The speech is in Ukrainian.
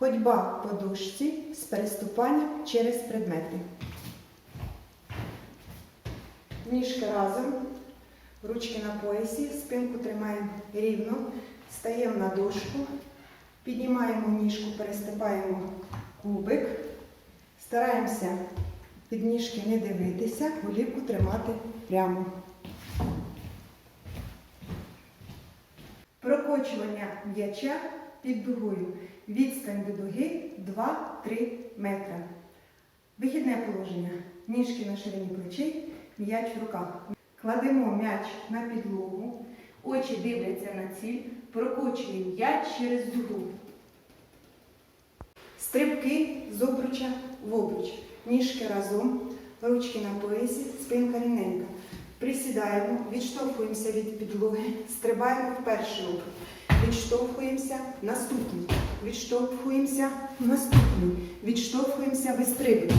Ходьба по дошці з переступанням через предмети. Ніжки разом, ручки на поясі, спинку тримаємо рівно, стаємо на дошку, піднімаємо ніжку, переступаємо кубик, стараємося під ніжки не дивитися, голівку тримати прямо. Прокочування м'яча під дугою. Відстань до дуги 2-3 метри. Вихідне положення. Ніжки на ширині плечей, м'яч в руках. Кладемо м'яч на підлогу, очі дивляться на ціль, прокочуємо м'яч через дугу. Стрибки з обруча в обруч. Ніжки разом, ручки на поясі, спинка рівненька. Присідаємо, відштовхуємося від підлоги, стрибаємо в перший рук. Відштовхуємося наступний. Відштовхуємося наступний. Відштовхуємося, вистрибуємо.